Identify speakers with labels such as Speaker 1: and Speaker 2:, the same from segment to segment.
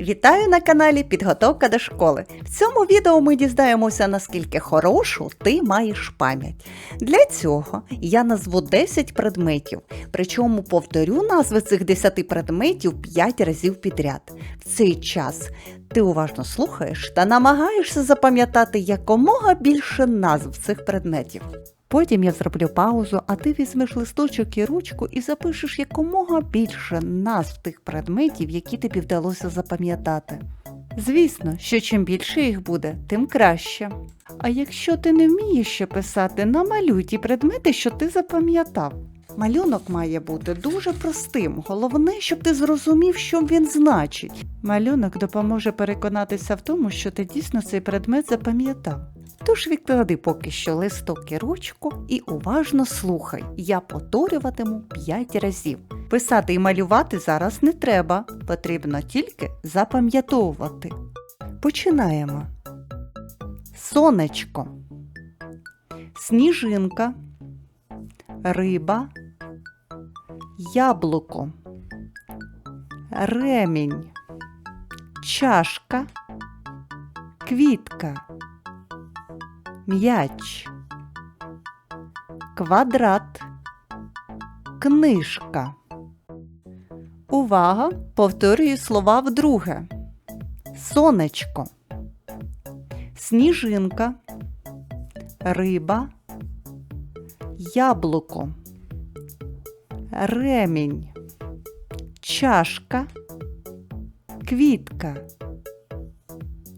Speaker 1: Вітаю на каналі Підготовка до школи. В цьому відео ми дізнаємося, наскільки хорошу ти маєш пам'ять. Для цього я назву 10 предметів, причому повторю назви цих 10 предметів 5 разів підряд. В цей час ти уважно слухаєш та намагаєшся запам'ятати якомога більше назв цих предметів. Потім я зроблю паузу, а ти візьмеш листочок і ручку і запишеш якомога більше назв тих предметів, які тобі вдалося запам'ятати. Звісно, що чим більше їх буде, тим краще. А якщо ти не вмієш ще писати, намалюй ті предмети, що ти запам'ятав. Малюнок має бути дуже простим. Головне, щоб ти зрозумів, що він значить. Малюнок допоможе переконатися в тому, що ти дійсно цей предмет запам'ятав. Тож відклади поки що листок і ручку і уважно слухай. Я повторюватиму 5 разів. Писати і малювати зараз не треба, потрібно тільки запам'ятовувати. Починаємо. Сонечко, сніжинка, риба, яблуко, ремінь, чашка, квітка м'яч, квадрат, книжка. Увага! Повторюю слова вдруге. Сонечко, сніжинка, риба, яблуко, ремінь, чашка, квітка,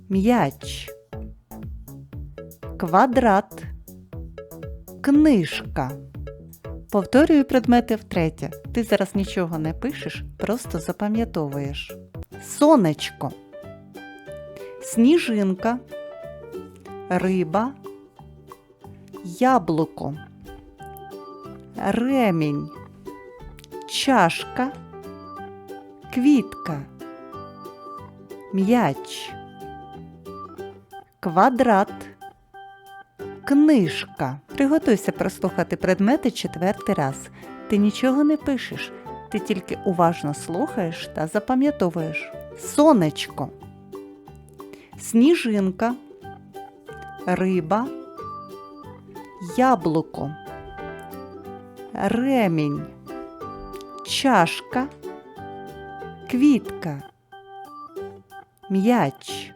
Speaker 1: м'яч квадрат, книжка. Повторюю предмети втретє. Ти зараз нічого не пишеш, просто запам'ятовуєш. Сонечко, сніжинка, риба, яблуко, ремінь, чашка, квітка, м'яч, квадрат. Книжка. Приготуйся прослухати предмети четвертий раз. Ти нічого не пишеш, ти тільки уважно слухаєш та запам'ятовуєш. Сонечко, сніжинка, риба, яблуко, ремінь, чашка, квітка, м'яч,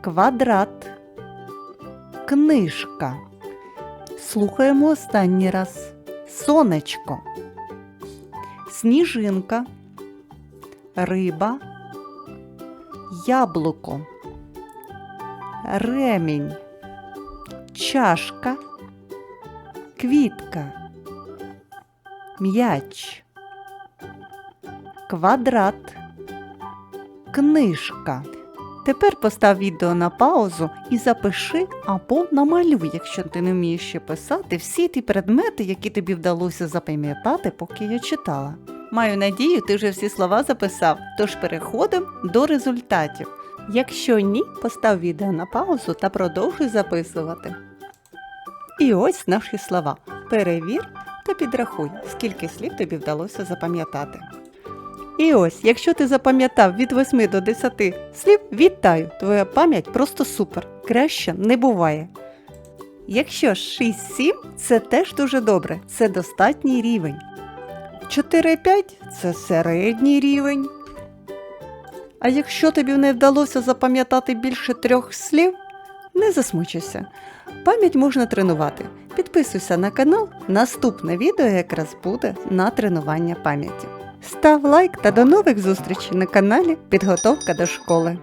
Speaker 1: квадрат. Книжка. Слухаємо останній раз. Сонечко. Сніжинка. Риба. Яблуко. Ремінь. Чашка. Квітка. М'яч. Квадрат. Книжка. Тепер постав відео на паузу і запиши або намалюй, якщо ти не вмієш ще писати, всі ті предмети, які тобі вдалося запам'ятати, поки я читала. Маю надію, ти вже всі слова записав, тож переходимо до результатів. Якщо ні, постав відео на паузу та продовжуй записувати. І ось наші слова. Перевір та підрахуй, скільки слів тобі вдалося запам'ятати. І ось, якщо ти запам'ятав від 8 до 10 слів, вітаю! Твоя пам'ять просто супер. Краще не буває. Якщо ж 6-7 це теж дуже добре, це достатній рівень. 4-5 це середній рівень. А якщо тобі не вдалося запам'ятати більше трьох слів, не засмучуйся. Пам'ять можна тренувати. Підписуйся на канал, наступне відео якраз буде на тренування пам'яті. Став лайк та до нових зустрічей на каналі Підготовка до школи.